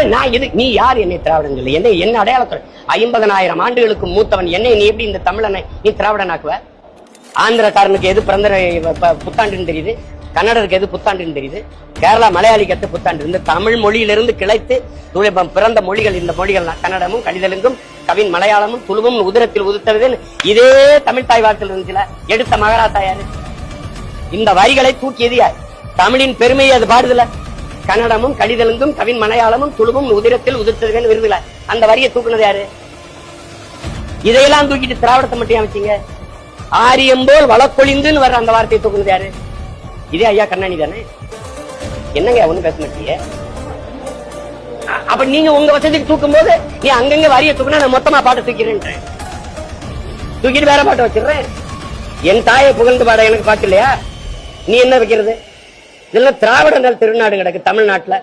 திராவிடன் நான் இது நீ யார் என்னை திராவிடன் சொல்லு? என்ன என்ன அடையாளத்துறை ஐம்பதனாயிரம் ஆண்டுகளுக்கு மூத்தவன். என்னை நீ எப்படி இந்த தமிழனை நீ திராவிடனாக்குவ? ஆந்திரக்காரனுக்கு எது பிறந்த ப- புத்தாண்டுன்னு தெரியுது. கன்னடருக்கு எது புத்தாண்டுன்னு தெரியுது. கேரளா மலையாளிக்கு எது புத்தாண்டு. இந்த தமிழ் மொழியிலிருந்து கிளைத்து பிறந்த மொழிகள் இந்த மொழிகள் கன்னடமும் கணிதலுங்கும் கவின் மலையாளமும் துளுவும் உதிரத்தில் உதிர்த்தது இதே தமிழ் தாய் வார்த்தையில் இருந்துச்சுல எடுத்த மகாராசா யாரு? இந்த வரிகளை தூக்கியது யார்? தமிழின் பெருமையை அது பாடுதுல கன்னடமும் கடிதலுங்கும் கவின் மலையாளமும் துளுவும் உதிரத்தில் உதிர்த்ததுன்னு விருதுல. அந்த வரியை தூக்குனது யாரு? இதையெல்லாம் தூக்கிட்டு திராவிடத்தை மட்டும் அமைச்சீங்க ஆரியம்போல் வளக்கொழிந்துன்னு வர்ற அந்த வார்த்தையை தூக்குனது யாரு? இதே ஐயா கண்ணாணி தானே? என்னங்க ஒண்ணு பேச மாட்டீங்க? அப்ப நீங்க உங்க வசதிக்கு தூக்கும் போது நீ அங்கங்க வரிய தூக்குனா நான் மொத்தமா பாட்டு தூக்கிறேன் தூக்கிட்டு வேற பாட்டை வச்சிடுறேன். என் தாயை புகழ்ந்து பாட எனக்கு பாட்டு இல்லையா நீ என்ன வைக்கிறது? இதெல்லாம் திராவிட நல் திருநாடு கிடக்கு தமிழ்நாட்டுல.